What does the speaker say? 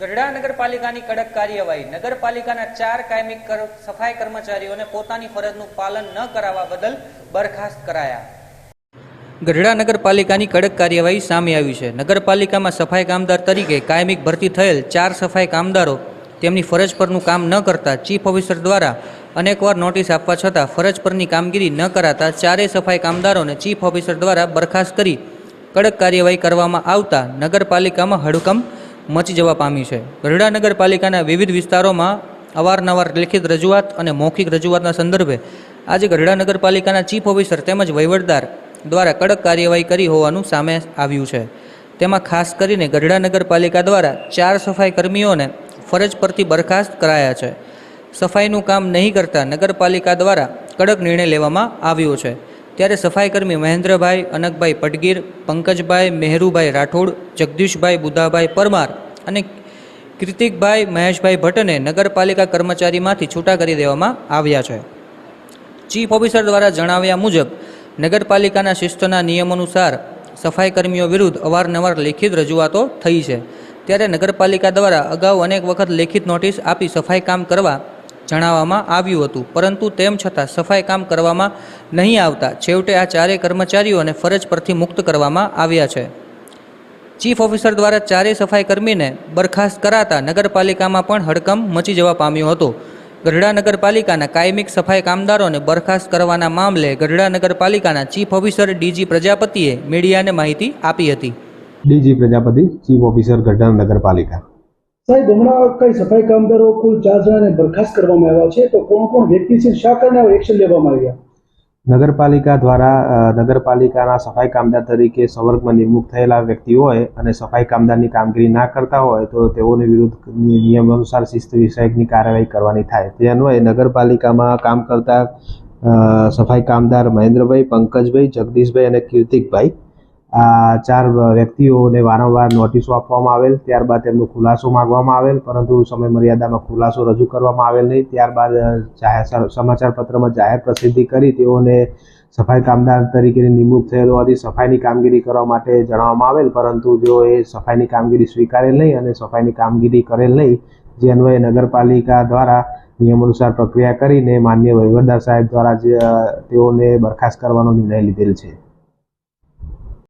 ગઢડા નગરપાલિકાની કડક કાર્યવાહી. નગરપાલિકાના ચાર કાયમી સફાઈ કર્મચારીઓને પોતાની ફરજનું પાલન ન કરાવવા બદલ બરખાસ્ત કરાયા. ગઢડા નગરપાલિકાની કડક કાર્યવાહી સામે આવી છે. નગરપાલિકામાં સફાઈ કામદાર તરીકે કાયમિક ભરતી થયેલ ચાર સફાઈ કામદારો તેમની ફરજ પરનું કામ ન કરતા ચીફ ઓફિસર દ્વારા અનેકવાર નોટિસ આપવા છતાં ફરજ પરની કામગીરી ન કરાતા ચારેય સફાઈ કામદારોને ચીફ ઓફિસર દ્વારા બરખાસ્ત કરી કડક કાર્યવાહી કરવામાં આવતા નગરપાલિકામાં હડકંપ મચી જવા પામી છે. ગઢડા નગરપાલિકાના વિવિધ વિસ્તારોમાં અવારનવાર લેખિત રજૂઆત અને મૌખિક રજૂઆતના સંદર્ભે આજે ગઢડા નગરપાલિકાના ચીફ ઓફિસર તેમજ વહીવટદાર દ્વારા કડક કાર્યવાહી કરી હોવાનું સામે આવ્યું છે. તેમાં ખાસ કરીને ગઢડા નગરપાલિકા દ્વારા ચાર સફાઈ કર્મીઓને ફરજ પરથી બરખાસ્ત કરાયા છે. સફાઈનું કામ નહીં કરતા નગરપાલિકા દ્વારા કડક નિર્ણય લેવામાં આવ્યો છે. ત્યારે સફાઈ કર્મી મહેન્દ્રભાઈ અનકભાઈ પટગીર, પંકજભાઈ મહેરુભાઈ રાઠોડ, જગદીશભાઈ બુધાભાઈ પરમાર અને કૃતિકભાઈ મહેશભાઈ ભટ્ટને નગરપાલિકા કર્મચારીમાંથી છૂટા કરી દેવામાં આવ્યા છે. ચીફ ઓફિસર દ્વારા જણાવ્યા મુજબ, નગરપાલિકાના શિસ્તના નિયમોનુસાર સફાઈ કર્મીઓ વિરુદ્ધ અવારનવાર લેખિત રજૂઆતો થઈ છે. ત્યારે નગરપાલિકા દ્વારા અગાઉ અનેક વખત લેખિત નોટિસ આપી સફાઈ કામ કરવા જણાવવામાં આવ્યું હતું, પરંતુ તેમ છતાં સફાઈ કામ કરવામાં નહીં આવતા છેવટે આ ચારેય કર્મચારીઓને ફરજ પરથી મુક્ત કરવામાં આવ્યા છે. ચીફ ઓફિસર દ્વારા ચારેય સફાઈ કર્મીને બરખાસ્ત કરાતા નગરપાલિકામાં પણ હડકંપ મચી જવા પામ્યો હતો. ગઢડા નગરપાલિકાના કાયમિક સફાઈ કામદારોને બરખાસ્ત કરવાના મામલે ગઢડા નગરપાલિકાના ચીફ ઓફિસર ડીજી પ્રજાપતિએ મીડિયાને માહિતી આપી હતી. DG Prajapati chief officer Gadhada નગરપાલિકા. સાહેબ હમણાં કઈ સફાઈ કામદારો કુલ ચાર જણાને બરખાસ્ત કરવામાં આવ્યા છે? તો કોણ કોણ વ્યક્તિ છે? શા કારણે એક્શન લેવામાં આવ્યા? નગરપાલિકા દ્વારા નગરપાલિકાના સફાઈ કામદાર તરીકે સંવર્ગમાં નિમણૂક થયેલા વ્યક્તિ હોય અને સફાઈ કામદારની કામગીરી ના કરતા હોય તો તેઓની વિરુદ્ધ નિયમ અનુસાર શિસ્ત વિષયકની કાર્યવાહી કરવાની થાય. તે અન્વયે નગરપાલિકામાં કામ કરતા સફાઈ કામદાર મહેન્દ્રભાઈ, પંકજભાઈ, જગદીશભાઈ અને કીર્તિકભાઈ ચાર વ્યક્તિઓને વારંવાર નોટિસો આપવામાં આવેલ, ત્યારબાદ તેમનો ખુલાસો માગવામાં આવેલ, પરંતુ સમય મર્યાદામાં ખુલાસો રજૂ કરવામાં આવેલ નહીં. ત્યારબાદ જાહેર સમાચાર પત્રમાં જાહેર પ્રસિદ્ધિ કરી તેઓને સફાઈ કામદાર તરીકેની નિમણૂક થયેલ હોવાથી સફાઈની કામગીરી કરવા માટે જણાવવામાં આવેલ, પરંતુ જો એ સફાઈની કામગીરી સ્વીકારેલ નહીં અને સફાઈની કામગીરી કરેલ નહીં. જે અન્વયે નગરપાલિકા દ્વારા નિયમ અનુસાર પ્રક્રિયા કરીને માન્ય વહીવટદાર સાહેબ દ્વારા જે તેઓને બરખાસ્ત કરવાનો નિર્ણય લીધેલ છે.